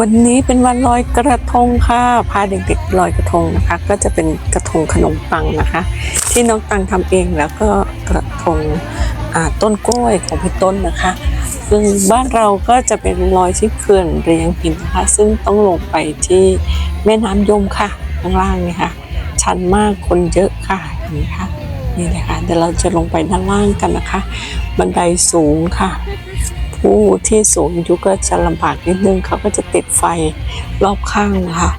วันนี้เป็นวันลอยกระทงค่ะ พาเด็กๆลอยกระทงนะคะ ก็จะเป็นกระทงขนมปังนะคะ ที่น้องตังทำเองแล้วก็กระทงต้นกล้วยของพี่ต้นนะคะซึ่งบ้านเราก็จะเป็นลอยที่เขื่อนเรียงหินนะคะ ซึ่งต้องลงไปที่แม่น้ำยมค่ะ ข้างล่างนี่ค่ะ ชันมากคนเยอะค่ะนี่ค่ะนี่เลยค่ะเดี๋ยวเราจะลงไปด้านล่างกันนะคะ บันไดสูงค่ะ ผู้ที่สูงอายุก็จะลำบากนิดนึงเขาก็จะติดไฟรอบข้างนะคะ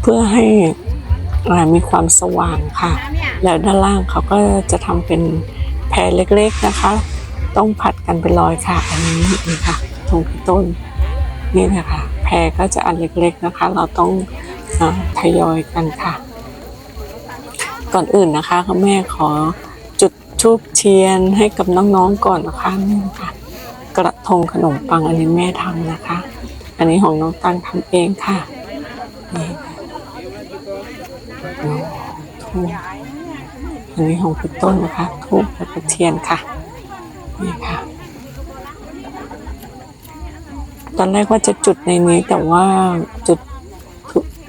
เพื่อให้มีความสว่างค่ะ แล้วด้านล่างเขาก็จะทำเป็นแพรเล็กๆนะคะ ต้องผัดกันไปลอยค่ะ อันนี้นี่ค่ะตรงต้นนี่นะคะแพรก็จะอันเล็กๆนะคะ เราต้องทยอยกันค่ะ ก่อนอื่นนะคะคุณแม่ขอ ทูบเทียนให้กับน้องๆก่อนนะคะนี่ค่ะ กระทงขนมปังอันนี้แม่ทำนะคะ อันนี้ของน้องตังทำเองค่ะนี่ทูบอันนี้ของพี่ต้นนะคะทูบแล้วก็เทียนค่ะนี่ค่ะตอนแรกว่าจะจุดในนี้แต่ว่าจุด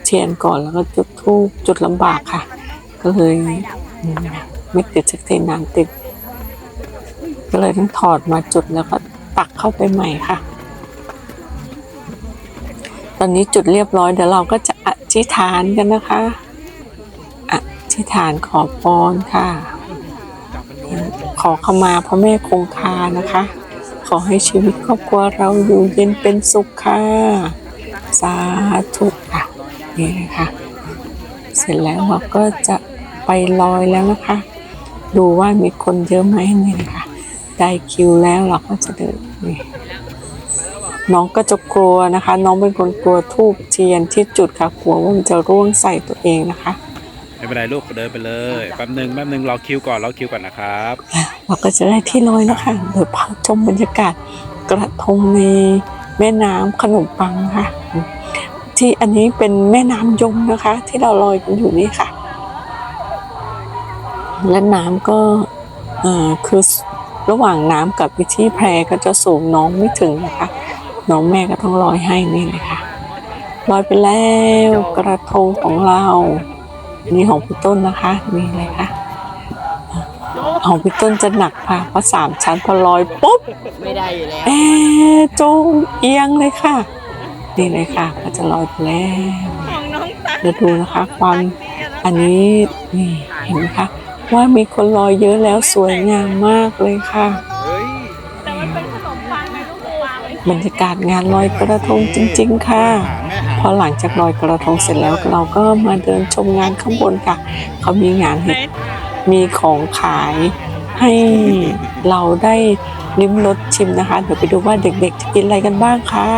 เทียนก่อนแล้วก็จุดทูบจุดลำบากค่ะ ก็เลย ไม่ติดสักทีน้ำติด ก็เลยต้องถอดมาจุดแล้วก็ตักเข้าไปใหม่ค่ะ ตอนนี้จุดเรียบร้อยเดี๋ยวเราก็จะอธิษฐานกันนะคะอธิษฐานขอพรค่ะ ขอขมาพระแม่คงคานะคะ ขอให้ชีวิตครอบครัวเราอยู่เย็นเป็นสุขค่ะ สาธุค่ะนี่นะคะเสร็จแล้วเราก็จะไปลอยแล้วนะคะ ดูว่ามีคนเยอะไหมนี่นะคะได้คิวแล้วเราก็จะเดินนี่น้องก็จะกลัวนะคะ น้องเป็นคนกลัวทูบเทียนที่จุดค่ะกลัวว่ามันจะร่วงใส่ตัวเองนะคะไม่เป็นไรลูกเดินไปเลยแป๊บหนึ่งแป๊บหนึ่งรอคิวก่อนรอคิวก่อนนะครับ เราก็จะได้ที่ลอยแล้วค่ะเดี๋ยวพาชมบรรยากาศกระทงในแม่น้ำขนมปังค่ะ ที่อันนี้เป็นแม่น้ำยมนะคะ ที่เราลอยกันอยู่นี่ค่ะ และน้ำก็เอ่อคือระหว่างน้ำกับวิธีแพรก็จะสูงน้องไม่ถึงนะคะ น้องแม่ก็ต้องลอยให้นี่เลยค่ะลอยไปแล้วกระทงของเรา นี่ของพี่ต้นนะคะนี่เลยค่ะของพี่ต้นจะหนักค่ะเพราะสามชั้นพอลอยปุ๊บไม่ได้อยู่แล้วเอ๊ะโจงเอียงเลยค่ะ นี่เลยค่ะ ก็จะลอยไปแล้วของน้องตั๊กเดี๋ยวดูนะคะ ความอันนี้นี่เห็นไหมคะ ว่ามีคนลอยเยอะแล้วสวยงามมากเลยค่ะแต่มันเป็นขนมปังนลูกปังบรรยากาศงานลอยกระทงจริง ๆ ค่ะ พอหลังจากลอยกระทงเสร็จแล้วเราก็มาเดินชมงานข้างบนค่ะ เขามีงานเห็ดมีของขายให้เราได้ลิ้มรสชิมนะคะ เดี๋ยวไปดูว่าเด็กๆจะกินอะไรกันบ้างค่ะ